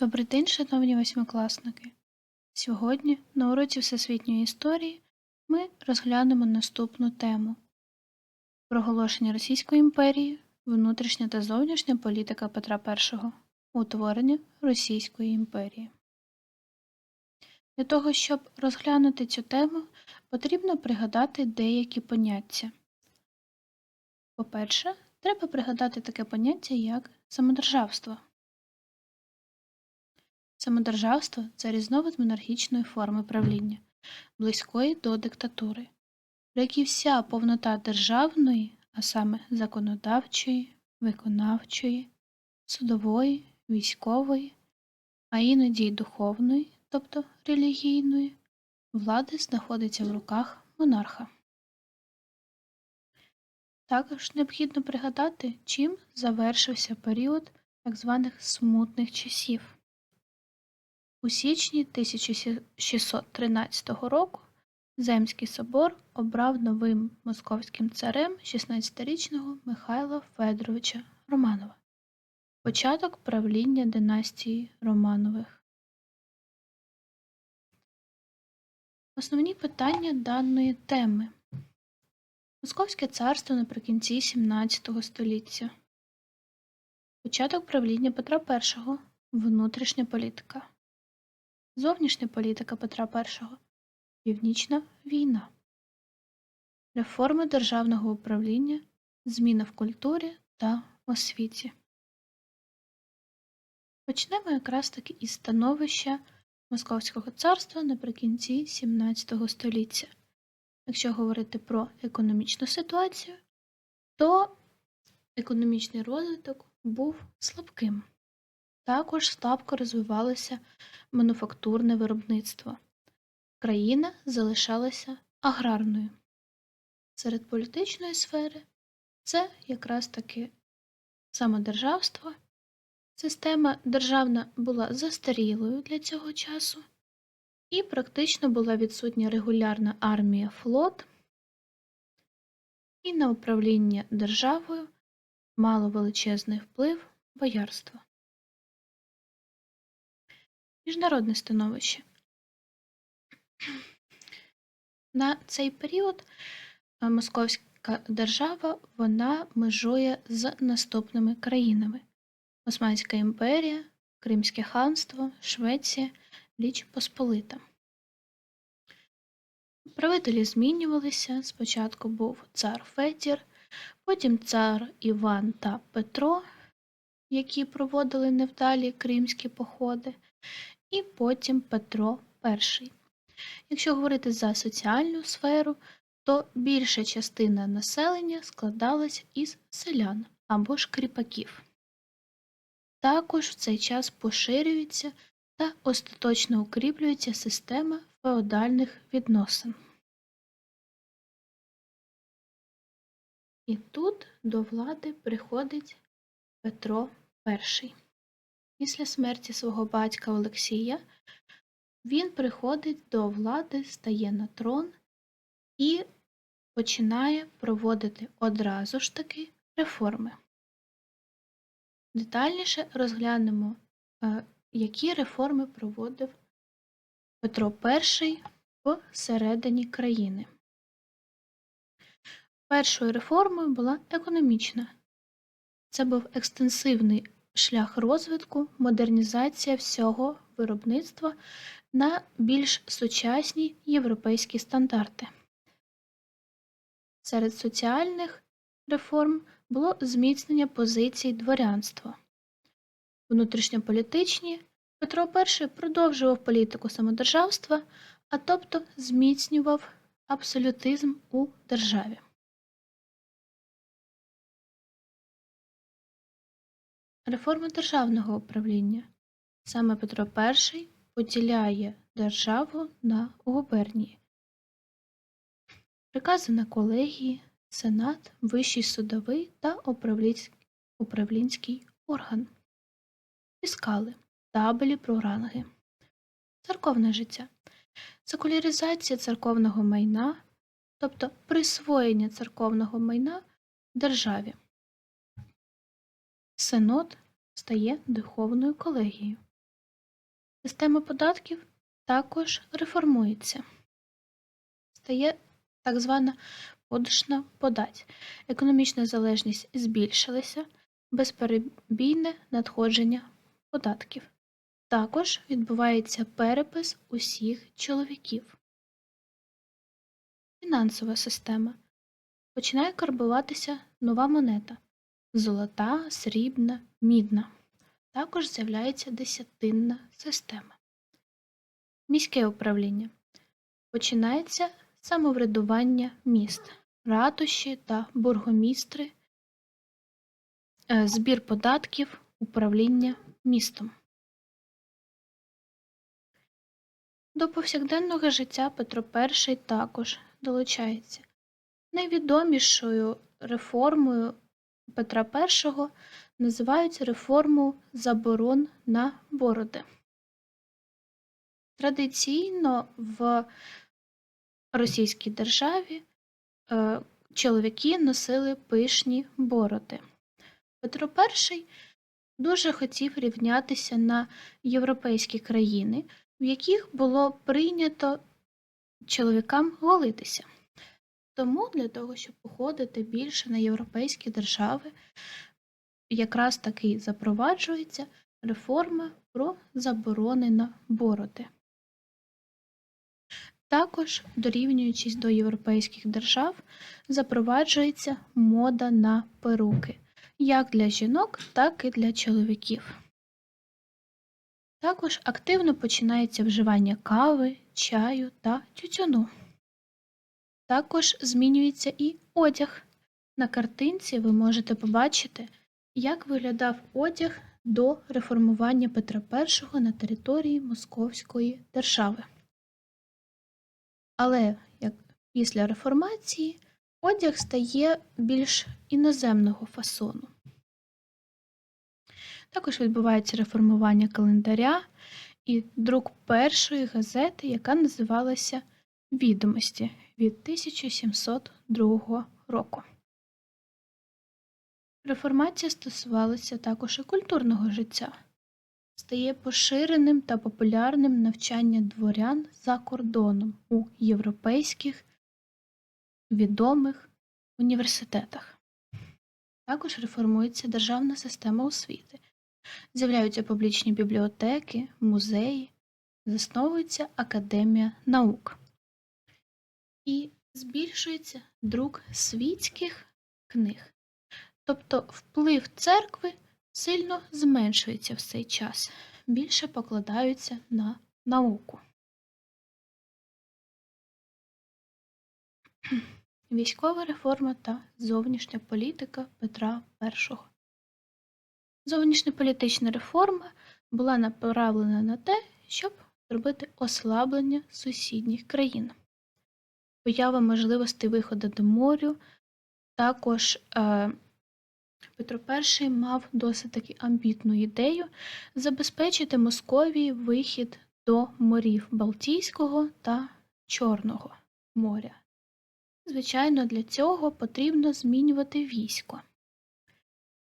Добрий день, шановні восьмикласники! Сьогодні на уроці Всесвітньої історії ми розглянемо наступну тему проголошення Російської імперії, внутрішня та зовнішня політика Петра І, утворення Російської імперії. Для того, щоб розглянути цю тему, потрібно пригадати деякі поняття. По-перше, треба пригадати таке поняття, як самодержавство. Самодержавство це різновид монархічної форми правління, близької до диктатури, при якій вся повнота державної, а саме законодавчої, виконавчої, судової, військової, а іноді й духовної, тобто релігійної, влади знаходиться в руках монарха. Також необхідно пригадати, чим завершився період так званих смутних часів. У січні 1613 року Земський собор обрав новим московським царем 16-річного Михайла Федоровича Романова, початок правління династії Романових. Основні питання даної теми Московське царство наприкінці 17 століття. Початок правління Петра І. Внутрішня політика. Зовнішня політика Петра І. Північна війна. Реформи державного управління, зміна в культурі та освіті. Почнемо якраз таки із становища Московського царства наприкінці 17 століття. Якщо говорити про економічну ситуацію, то економічний розвиток був слабким. Також слабко розвивалося мануфактурне виробництво. Країна залишалася аграрною. Серед політичної сфери це якраз таки самодержавство. Система державна була застарілою для цього часу, і практично була відсутня регулярна армія флот, і на управління державою мало величезний вплив боярства. Міжнародне становище. На цей період е, Московська держава вона межує з наступними країнами: Османська імперія, Кримське ханство, Швеція, Річ Посполита. Правителі змінювалися. Спочатку був цар Фетір, потім цар Іван та Петро, які проводили невдалі кримські походи і потім Петро І. Якщо говорити за соціальну сферу, то більша частина населення складалась із селян або ж кріпаків. Також в цей час поширюється та остаточно укріплюється система феодальних відносин. І тут до влади приходить Петро І. Після смерті свого батька Олексія він приходить до влади, стає на трон і починає проводити одразу ж таки реформи. Детальніше розглянемо, е, які реформи проводив Петро І всередині країни. Першою реформою була економічна. Це був екстенсивний шлях розвитку, модернізація всього виробництва на більш сучасні європейські стандарти. Серед соціальних реформ було зміцнення позицій дворянства. Внутрішньополітичні Петро І продовжував політику самодержавства, а тобто зміцнював абсолютизм у державі. Реформа державного управління. Саме Петро І поділяє державу на губернії. Прикази на колегії, сенат, вищий судовий та управлінський орган, фіскали, табелі про ранги, церковне життя, секуляризація церковного майна, тобто присвоєння церковного майна державі. Синод стає духовною колегією. Система податків також реформується. Стає так звана подушна подать. Економічна залежність збільшилася, безперебійне надходження податків. Також відбувається перепис усіх чоловіків. Фінансова система. Починає карбуватися нова монета золота, срібна, мідна. Також з'являється десятинна система. Міське управління. Починається самоврядування міст, ратуші та бургомістри, е, збір податків, управління містом. До повсякденного життя Петро І також долучається. Найвідомішою реформою Петра І називають реформу заборон на бороди. Традиційно в російській державі е, чоловіки носили пишні бороди. Петро І дуже хотів рівнятися на європейські країни, в яких було прийнято чоловікам голитися. Тому для того, щоб походити більше на європейські держави, якраз таки запроваджується реформа про заборони на бороди. Також, дорівнюючись до європейських держав, запроваджується мода на перуки як для жінок, так і для чоловіків. Також активно починається вживання кави, чаю та тютюну. Також змінюється і одяг. На картинці ви можете побачити, як виглядав одяг до реформування Петра І на території Московської держави. Але як після реформації одяг стає більш іноземного фасону. Також відбувається реформування календаря і друк першої газети, яка називалася Відомості від 1702 року. Реформація стосувалася також і культурного життя. Стає поширеним та популярним навчання дворян за кордоном у європейських відомих університетах. Також реформується державна система освіти. З'являються публічні бібліотеки, музеї, засновується Академія наук. І збільшується друк світських книг. Тобто вплив церкви сильно зменшується в цей час, більше покладаються на науку. Військова реформа та зовнішня політика Петра І. Зовнішньополітична реформа була направлена на те, щоб зробити ослаблення сусідніх країн. Поява можливості виходу до морю. Також е, Петро І мав досить таки амбітну ідею забезпечити Московії вихід до морів Балтійського та Чорного моря. Звичайно, для цього потрібно змінювати військо.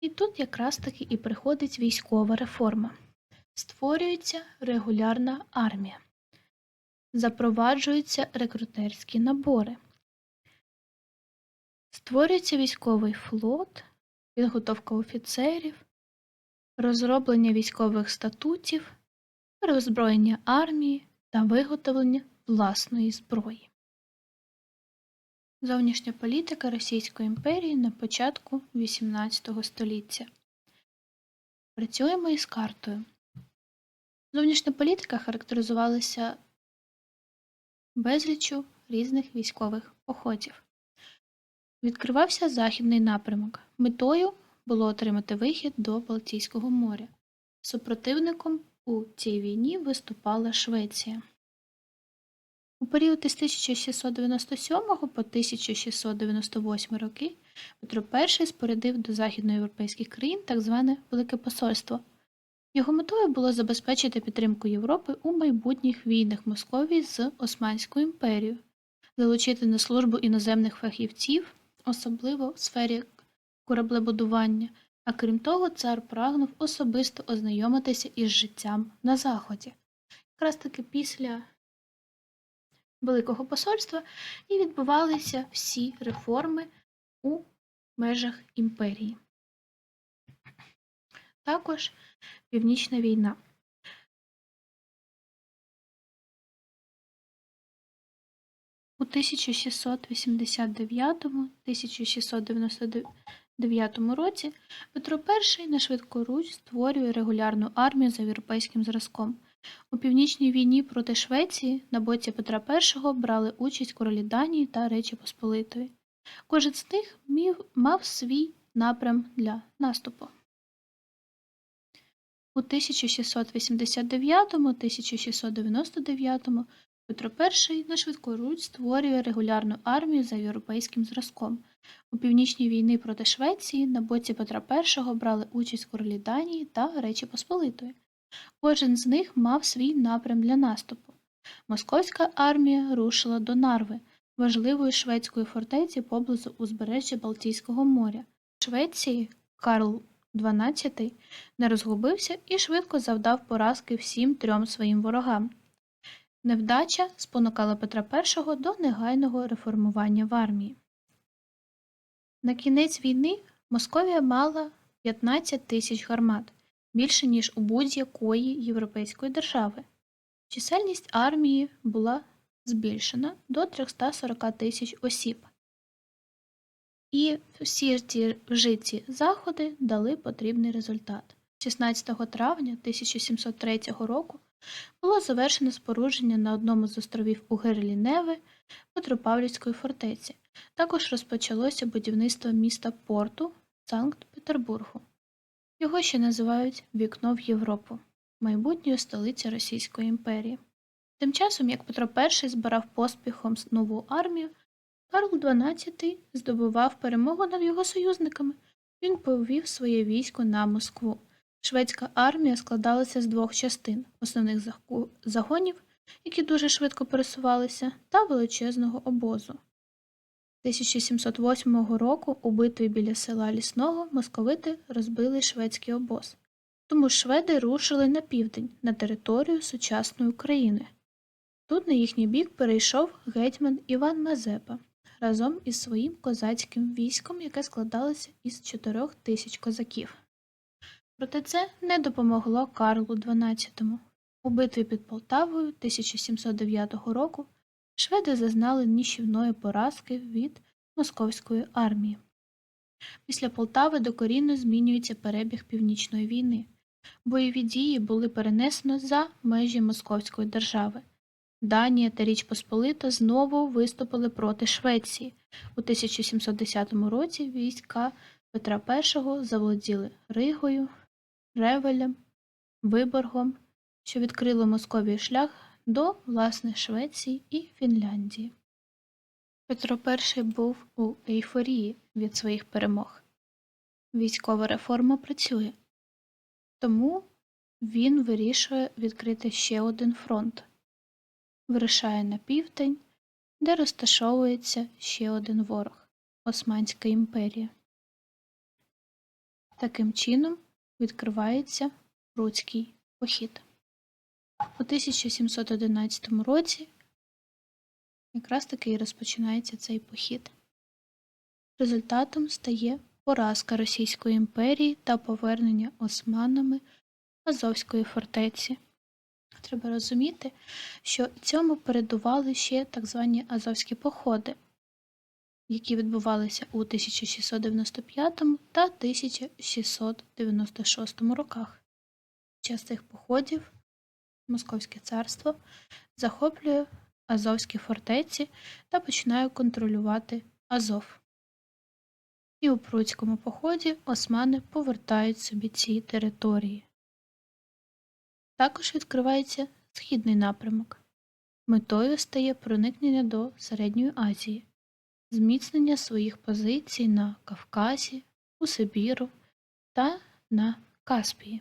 І тут якраз таки і приходить військова реформа. Створюється регулярна армія, запроваджуються рекрутерські набори, створюється військовий флот, підготовка офіцерів, розроблення військових статутів, роззброєння армії та виготовлення власної зброї. Зовнішня політика Російської імперії на початку XVIII століття. Працюємо із картою. Зовнішня політика характеризувалася безліччю різних військових походів. Відкривався західний напрямок. Метою було отримати вихід до Балтійського моря. Супротивником у цій війні виступала Швеція. У період із 1697 по 1698 роки Петро І спорядив до західноєвропейських країн так зване Велике Посольство. Його метою було забезпечити підтримку Європи у майбутніх війнах Московії з Османською імперією, залучити на службу іноземних фахівців, особливо в сфері кораблебудування, а крім того, цар прагнув особисто ознайомитися із життям на Заході. якраз таки після Великого посольства і відбувалися всі реформи у межах імперії. Також Північна війна. У 1689-1699 році Петро І на швидкоруч створює регулярну армію за європейським зразком. У Північній війні проти Швеції на боці Петра І брали участь королі Данії та Речі Посполитої. Кожен з них мав свій напрям для наступу. У 1689-1699 Петро І на швидкоруч створює регулярну армію за європейським зразком. У північній війни проти Швеції на боці Петра І брали участь королі Данії та Речі Посполитої. Кожен з них мав свій напрям для наступу. Московська армія рушила до Нарви, важливої шведської фортеці поблизу узбережжя Балтійського моря. Швеції Карл XII не розгубився і швидко завдав поразки всім трьом своїм ворогам. Невдача спонукала Петра І до негайного реформування в армії. На кінець війни Московія мала 15 тисяч гармат, більше ніж у будь-якої європейської держави. Чисельність армії була збільшена до 340 тисяч осіб. І всі ці вжиті заходи дали потрібний результат. 16 травня 1703 року було завершено спорудження на одному з островів у гирлі Неви Петропавлівської фортеці. Також розпочалося будівництво міста порту Санкт-Петербургу. Його ще називають Вікно в Європу, майбутньою столиці Російської імперії. Тим часом, як Петро І збирав поспіхом нову армію, Карл XII здобував перемогу над його союзниками. Він повів своє військо на Москву. Шведська армія складалася з двох частин основних загонів, які дуже швидко пересувалися, та величезного обозу. 1708 року у битві біля села Лісного московити розбили шведський обоз, тому шведи рушили на південь на територію сучасної України. Тут на їхній бік перейшов гетьман Іван Мазепа разом із своїм козацьким військом, яке складалося із чотирьох тисяч козаків. Проте це не допомогло Карлу XII. У битві під Полтавою 1709 року шведи зазнали ніщівної поразки від московської армії. Після Полтави докорінно змінюється перебіг Північної війни. Бойові дії були перенесено за межі Московської держави. Данія та Річ Посполита знову виступили проти Швеції. У 1710 році війська Петра І заволоділи Ригою, Ревелем, Виборгом, що відкрило Московії шлях до власне Швеції і Фінляндії. Петро І був у ейфорії від своїх перемог. Військова реформа працює, тому він вирішує відкрити ще один фронт, вирішає на південь, де розташовується ще один ворог Османська імперія. Таким чином відкривається Пруцький похід. У 1711 році якраз таки і розпочинається цей похід. Результатом стає поразка Російської імперії та повернення османами Азовської фортеці. Треба розуміти, що цьому передували ще так звані азовські походи, які відбувалися у 1695 та 1696 роках. Під час цих походів Московське царство захоплює Азовські фортеці та починає контролювати Азов. І у Пруцькому поході османи повертають собі ці території. Також відкривається східний напрямок. Метою стає проникнення до Середньої Азії, зміцнення своїх позицій на Кавказі, у Сибіру та на Каспії.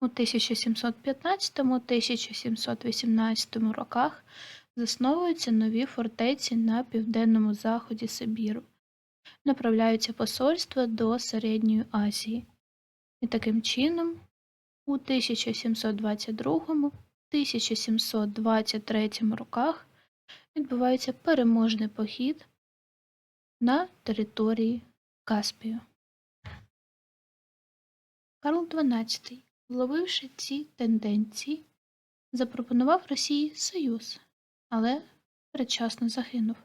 У 1715-1718 роках засновуються нові фортеці на південному заході Сибіру, направляються посольства до Середньої Азії. І таким чином у 1722 1723 роках відбувається переможний похід на території Каспію. Карл XII, вловивши ці тенденції, запропонував Росії союз, але передчасно загинув.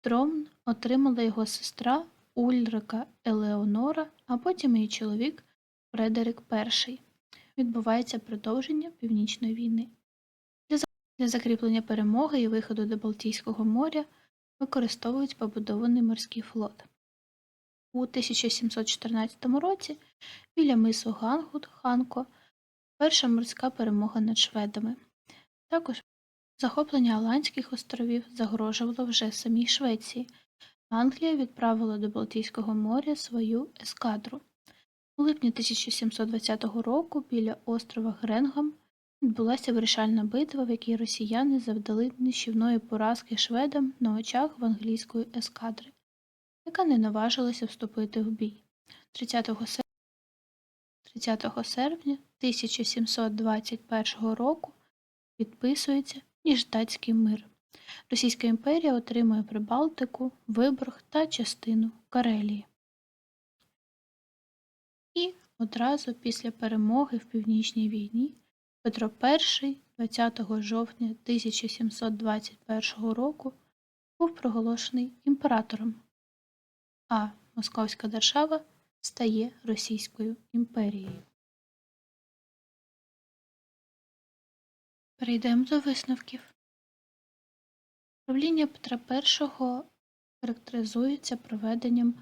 Трон отримала його сестра Ульрика Елеонора, а потім її чоловік Фредерик І. Відбувається продовження Північної війни. Для закріплення перемоги і виходу до Балтійського моря використовують побудований морський флот. У 1714 році біля мису Гангут Ханко перша морська перемога над шведами. Також захоплення Аландських островів загрожувало вже самій Швеції. Англія відправила до Балтійського моря свою ескадру. У липні 1720 року біля острова Гренгам відбулася вирішальна битва, в якій росіяни завдали нищівної поразки шведам на очах в англійської ескадри, яка не наважилася вступити в бій. 30 серпня 30 серпня 1721 року підписується Ніждатський мир. Російська імперія отримує Прибалтику, Виборг та частину Карелії. І одразу після перемоги в Північній війні Петро І 20 жовтня 1721 року був проголошений імператором, а Московська держава стає Російською імперією. Перейдемо до висновків. Правління Петра І характеризується проведенням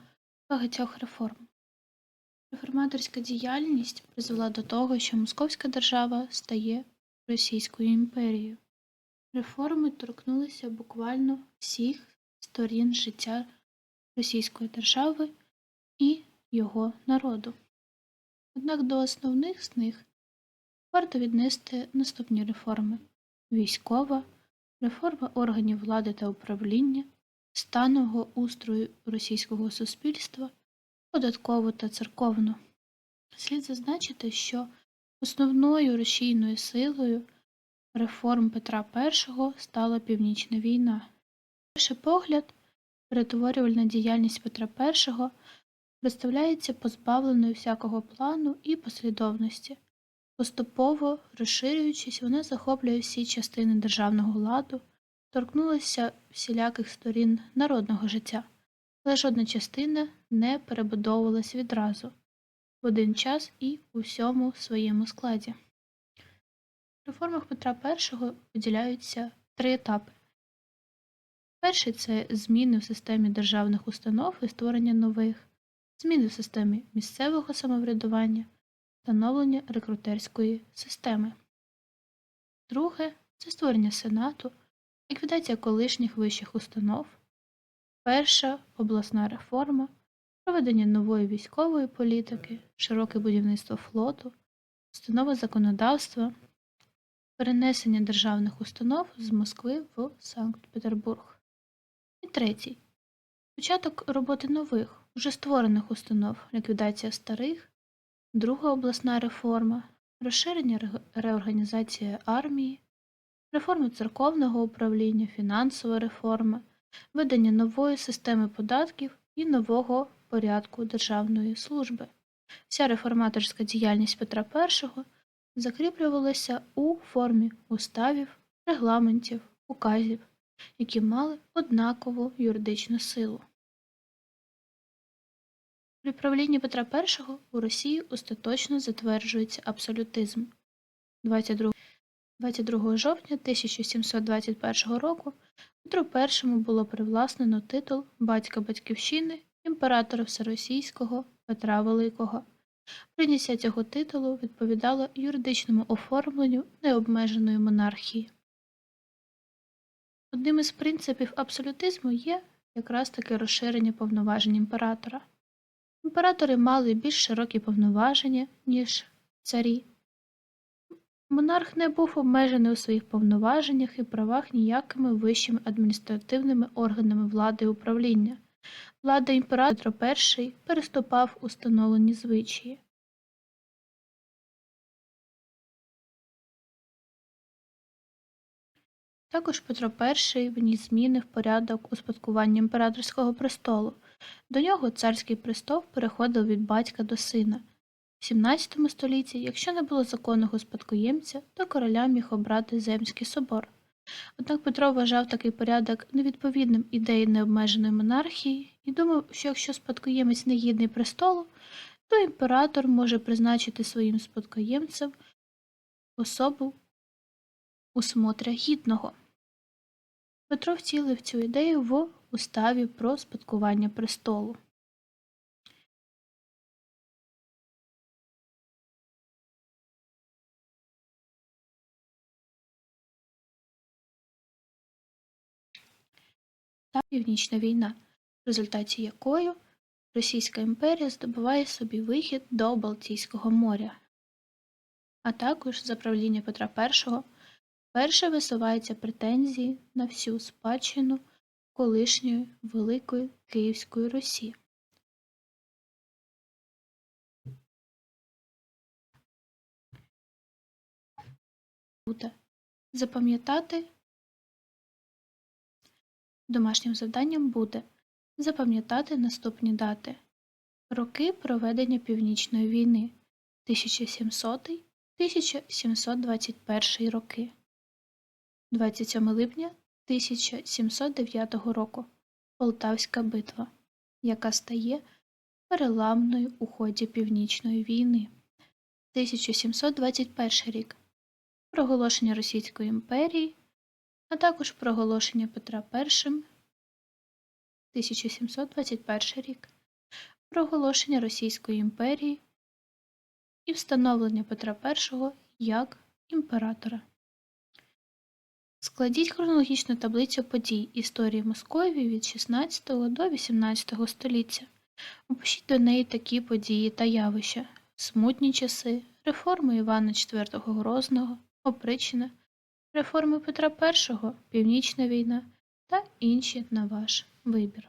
багатьох реформ. Реформаторська діяльність призвела до того, що Московська держава стає Російською імперією. Реформи торкнулися буквально всіх сторін життя Російської держави і його народу. Однак до основних з них варто віднести наступні реформи: військова, реформа органів влади та управління, станового устрою російського суспільства, податкову та церковну. Слід зазначити, що основною рушійною силою реформ Петра І стала Північна війна. Перший погляд, перетворювальна діяльність Петра І представляється позбавленою всякого плану і послідовності. Поступово розширюючись, вона захоплює всі частини державного ладу, торкнулася всіляких сторін народного життя, але жодна частина не перебудовувалась відразу в один час і у всьому своєму складі. В реформах Петра І виділяються три етапи. Перший це зміни в системі державних установ і створення нових, зміни в системі місцевого самоврядування, встановлення рекрутерської системи. Друге це створення Сенату, ліквідація колишніх вищих установ, перша обласна реформа, проведення нової військової політики, широке будівництво флоту, установа законодавства, перенесення державних установ з Москви в Санкт-Петербург. І третій початок роботи нових, уже створених установ, ліквідація старих, друга обласна реформа, розширення ре- реорганізація армії, реформа церковного управління, фінансова реформа, введення нової системи податків і нового порядку державної служби. Вся реформаторська діяльність Петра І закріплювалася у формі уставів, регламентів, указів, які мали однакову юридичну силу. При правлінні Петра І у Росії остаточно затверджується абсолютизм. 22 22 жовтня 1721 року Петру І було привласнено титул батька батьківщини імператора Всеросійського Петра Великого. Прийняття цього титулу відповідало юридичному оформленню необмеженої монархії. Одним із принципів абсолютизму є якраз таки розширення повноважень імператора. Імператори мали більш широкі повноваження, ніж царі. Монарх не був обмежений у своїх повноваженнях і правах ніякими вищими адміністративними органами влади і управління. Влада імператора Петро І переступав установлені звичаї. Також Петро І вніс зміни в порядок успадкування імператорського престолу. До нього царський престол переходив від батька до сина. В 17 столітті, якщо не було законного спадкоємця, то короля міг обрати Земський собор. Однак Петро вважав такий порядок невідповідним ідеї необмеженої монархії і думав, що якщо спадкоємець не гідний престолу, то імператор може призначити своїм спадкоємцем особу у смотря гідного. Петро втілив цю ідею в уставі про спадкування престолу. Та Північна війна, в результаті якої Російська імперія здобуває собі вихід до Балтійського моря. А також за правління Петра І вперше висуваються претензії на всю спадщину колишньої Великої Київської Русі. Запам'ятати домашнім завданням буде запам'ятати наступні дати. Роки проведення Північної війни 1700-1721 роки. 27 липня 1709 року Полтавська битва, яка стає переламною у ході Північної війни. 1721 рік проголошення Російської імперії, а також проголошення Петра І 1721 рік проголошення Російської імперії і встановлення Петра І як імператора. Складіть хронологічну таблицю подій історії Московії від 16 до 18 століття. Опишіть до неї такі події та явища смутні часи, реформи Івана IV Грозного, опричнина, реформи Петра І, Північна війна та інші на ваш вибір.